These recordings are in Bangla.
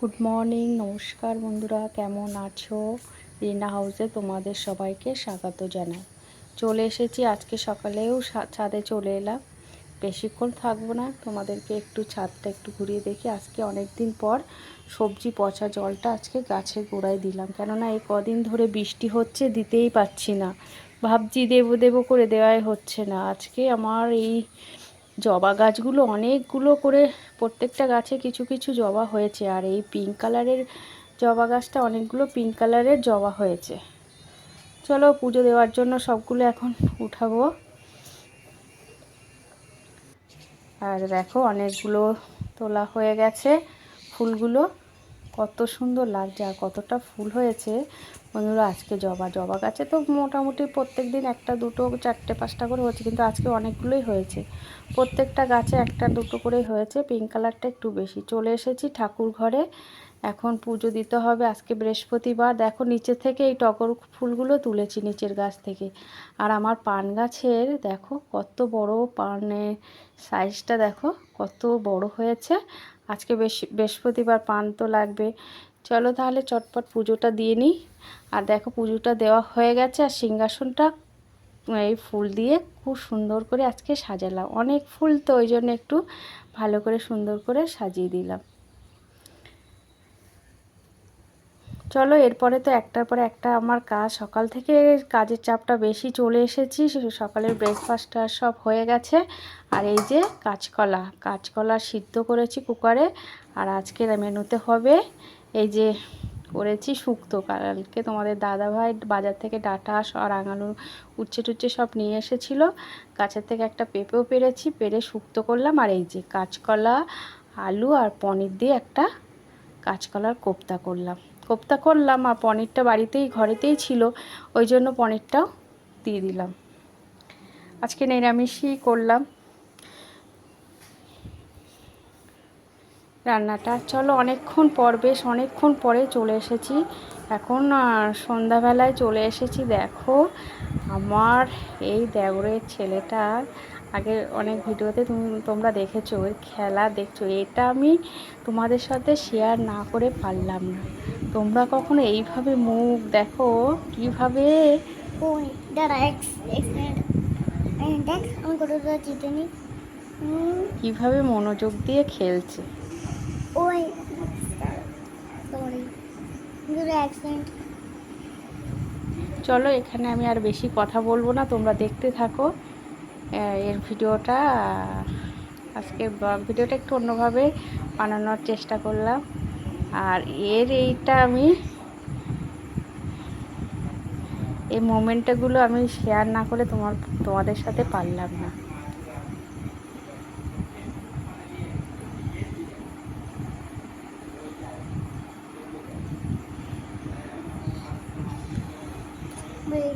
গুড মর্নিং নমস্কার বন্ধুরা, কেমন আছো? রিনা হাউসে তোমাদের সবাইকে স্বাগত জানাই। চলে এসেছি আজকে সকালেও ছাদে চলে এলাম। বেশিক্ষণ থাকব না, তোমাদেরকে একটু ছাদটা একটু ঘুরিয়ে দেখি। আজকে অনেক দিন পর সবজি পচা জলটা আজকে গাছের গোড়ায় দিলাম। কেননা এই কদিন ধরে বৃষ্টি হচ্ছে, দিতেই পাচ্ছি না। ভাবছি দেবো দেবো করে দেওয়াই হচ্ছে না। আজকে আমার এই জবা গাছগুলো অনেকগুলো করে প্রত্যেকটা গাছে কিছু কিছু জবা হয়েছে, আর এই পিঙ্ক কালারের জবা গাছটা অনেকগুলো পিঙ্ক কালারের জবা হয়েছে। চলো পুজো দেওয়ার জন্য সবগুলো এখন উঠাবো। আর দেখো অনেকগুলো তোলা হয়ে গেছে ফুলগুলো। কত সুন্দর লাগছে আর কতটা ফুল হয়েছে। বন্ধুরা, আজকে জবা জবা গাছে তো মোটামুটি প্রত্যেক দিন একটা, দুটো, চারটে, পাঁচটা করে হচ্ছে কিন্তু আজকে অনেকগুলোই হয়েছে। প্রত্যেকটা গাছে একটা, দুটো করেই হয়েছে পিঙ্ক কালারটা একটু বেশি। চলে এসেছি ঠাকুর ঘরে। এখন পুজো দিতে হবে আজকে বৃহস্পতিবার। দেখো, নিচে থেকে এই টগর ফুলগুলো তুলেছি নিচের গাছ থেকে। আর আমার পান গাছের, দেখো, কত বড় পানের সাইজটা দেখো, কত বড় হয়েছে। আজকে বেশ বৃহস্পতিবার পান তো লাগবে। চলো তাহলে চটপট পুজোটা দিয়ে নিই। আর দেখো পুজোটা দেওয়া হয়ে গেছে আর সিংহাসনটা এই ফুল দিয়ে খুব সুন্দর করে আজকে সাজালাম। অনেক ফুল তো ওই জন্য একটু ভালো করে সুন্দর করে সাজিয়ে দিলাম। চলো, এরপরে তো একটার পরে একটা আমার কাজ। সকাল থেকে কাজের চাপটা বেশি চলে এসেছি, সকালের ব্রেকফাস্টটা সব হয়ে গেছে। আর এই যে কাঁচকলা কাঁচকলা সিদ্ধ করেছি কুকারে। আর আজকের মেনুতে হবে এই যে করেছি শুক্তো। কালকে তোমাদের দাদাভাই বাজার থেকে ডাটা আর রাঙালু উচ্ছে টুচ্ছে সব নিয়ে এসেছিল। গাছের থেকে একটা পেঁপেও পেরেছি, পেরে শুক্তো করলাম। আর এই যে কাঁচকলা, আলু আর পনির দিয়ে একটা কাঁচকলার কোপ্তা করলাম। কোপ্তা করলাম আর পনিরটা বাড়িতেই, ঘরেতেই ছিল, ওই জন্য পনিরটাও দিয়ে দিলাম। আজকে নিরামিষই করলাম। রান্নাটা। চলো অনেকক্ষণ পর বেশ অনেকক্ষণ পরে চলে এসেছি। এখন সন্ধ্যাবেলায় চলে এসেছি দেখো। আমার এই দেওরের ছেলেটা আগে অনেক ভিডিওতে তুমি তোমরা দেখেছ ওই খেলা দেখছ। এটা আমি তোমাদের সাথে শেয়ার না করে পারলাম না। তোমরা কখনো এইভাবে মুখ দেখো? কীভাবে? কীভাবে মনোযোগ দিয়ে খেলছে। সরি দুটো অ্যাক্সেন্ট চলো, এখানে আমি আর বেশি কথা বলব না, তোমরা দেখতে থাকো। এর ভিডিওটা, আজকে ব্লগ ভিডিওটা একটু অন্যভাবে বানানোর চেষ্টা করলাম। আর এর এইটা আমি, এই মোমেন্টগুলো আমি শেয়ার না করে তোমার, তোমাদের সাথে পারলাম না।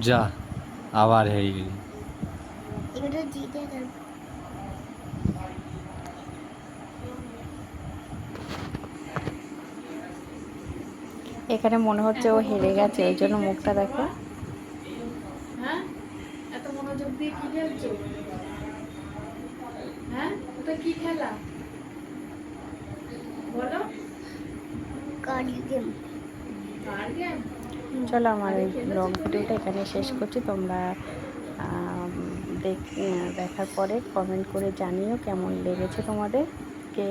যা আবার হেরে গেলি। এখানে মনে হচ্ছে ও হেরে গেছে ওই জন্য মুখটা দেখো। হ্যাঁ? এত মনোযোগ দিয়ে কি খেলছো? হ্যাঁ? ওটা কি খেলা? বলো। কার্ড গেম কার গেম চলো আমার এই ব্লগ ভিডিওটা এখানে শেষ করছি। তোমরা দেখ দেখার পরে কমেন্ট করে জানিও কেমন লেগেছে তোমাদের কে